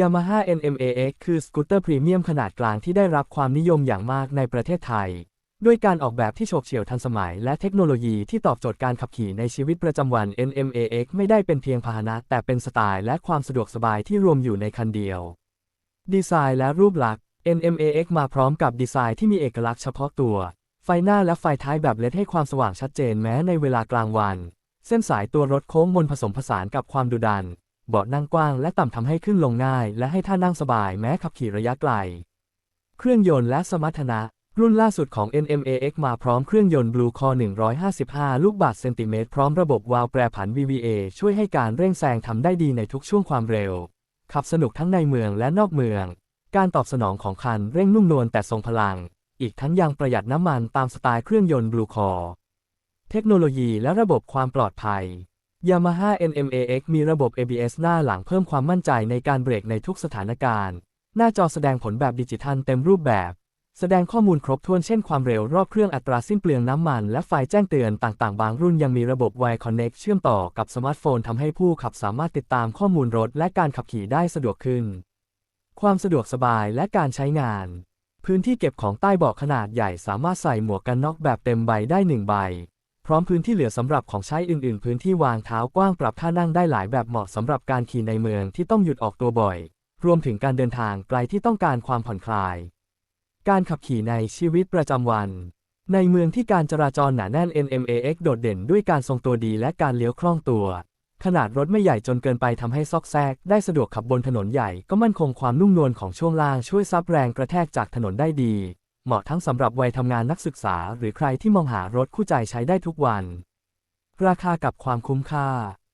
Yamaha NMAX คือสกูตเตอร์พรีเมียมขนาดกลางที่ได้รับความนิยมอย่างมากในประเทศไทย ด้วยการออกแบบที่โฉบเฉี่ยวทันสมัย และเทคโนโลยีที่ตอบโจทย์การขับขี่ในชีวิตประจำวัน NMAX ไม่ได้เป็นเพียงพาหนะ แต่เป็นสไตล์และความสะดวกสบายที่รวมอยู่ในคันเดียว ดีไซน์และรูปลักษณ์ NMAX มาพร้อมกับดีไซน์ที่มีเอกลักษณ์เฉพาะตัว ไฟหน้าและไฟท้ายแบบเลดให้ความสว่างชัดเจนแม้ในเวลากลางวัน เส้นสายตัวรถโค้งมนผสมผสานกับความดุดัน เบาะนั่งกว้างและต่ำทำให้ขึ้นลงง่าย และให้ท่านั่งสบายแม้ขับขี่ระยะไกล เครื่องยนต์และสมรรถนะ รุ่นล่าสุดของ NMAX มาพร้อมเครื่องยนต์ Blue Core 155 ลูกบาศก์เซนติเมตรพร้อมระบบวาล์วแปรผัน VVA ช่วยให้การเร่งแซงทำได้ดีในทุกช่วงความเร็ว ขับสนุกทั้งในเมืองและนอกเมือง การตอบสนองของคันเร่งนุ่มนวลแต่ทรงพลัง อีกทั้งยังประหยัดน้ำมันตามสไตล์เครื่องยนต์ Blue Core เทคโนโลยีและระบบความปลอดภัย Yamaha NMAX มีระบบ ABS หน้าหลังเพิ่มความมั่นใจในการเบรกในทุกสถานการณ์ หน้าจอแสดงผลแบบดิจิทัลเต็มรูปแบบ แสดงข้อมูลครบถ้วนเช่นความเร็วรอบเครื่องอัตราสิ้นเปลืองน้ำมัน และไฟแจ้งเตือนต่างๆ บางรุ่นยังมีระบบ Wi Connect เชื่อมต่อกับสมาร์ทโฟนทำให้ผู้ขับสามารถติดตามข้อมูลรถและการขับขี่ได้สะดวกขึ้น ความสะดวกสบายและการใช้งาน พื้นที่เก็บของใต้เบาะขนาดใหญ่สามารถใส่หมวกกันน็อกแบบเต็มใบได้หนึ่งใบ พร้อมพื้นที่เหลือสำหรับของใช้อื่นๆ พื้นที่วางเท้ากว้างปรับท่านั่งได้หลายแบบเหมาะสำหรับการขี่ในเมืองที่ต้องหยุดออกตัวบ่อย รวมถึงการเดินทางไกลที่ต้องการความผ่อนคลาย การขับขี่ในชีวิตประจำวัน ในเมืองที่การจราจรหนาแน่น NMAX โดดเด่นด้วยการทรงตัวดีและการเลี้ยวคล่องตัว ขนาดรถไม่ใหญ่จนเกินไปทำให้ซอกแซก ได้สะดวกขับบนถนนใหญ่ก็มั่นคงความนุ่มนวลของช่วงล่างช่วยซับแรงกระแทกจากถนนได้ดี เหมาะทั้งสำหรับวัยทำงานนักศึกษา หรือใครที่มองหารถคู่ใจใช้ได้ทุกวัน ราคากับความคุ้มค่า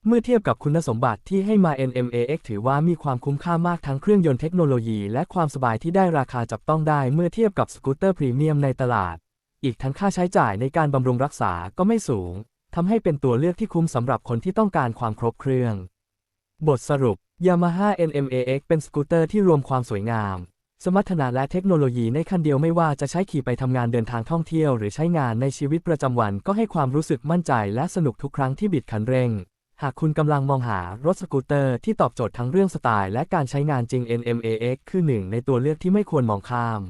เมื่อเทียบกับคุณสมบัติที่ให้มา NMAX ถือว่ามีความคุ้มค่ามากทั้งเครื่องยนต์เทคโนโลยี และความสบายที่ได้ราคาจับต้องได้เมื่อเทียบกับสกูตเตอร์พรีเมียมในตลาด อีกทั้งค่าใช้จ่ายในการบำรุงรักษาก็ไม่สูงทำให้เป็นตัวเลือกที่คุ้มสำหรับคนที่ต้องการความครบเครื่อง บทสรุป Yamaha NMAX เป็นสกูตเตอร์ที่รวมความสวยงาม สมรรถนะและเทคโนโลยีในคันเดียวไม่ว่าจะใช้ขี่ไปทำงานเดินทางท่องเที่ยว หรือใช้งานในชีวิตประจำวันก็ให้ความรู้สึกมั่นใจและสนุกทุกครั้งที่บิดคันเร่ง หากคุณกำลังมองหารถสกูตเตอร์ที่ตอบโจทย์ทั้งเรื่องสไตล์และการใช้งานจริง NMAX คือหนึ่งในตัวเลือกที่ไม่ควรมองข้าม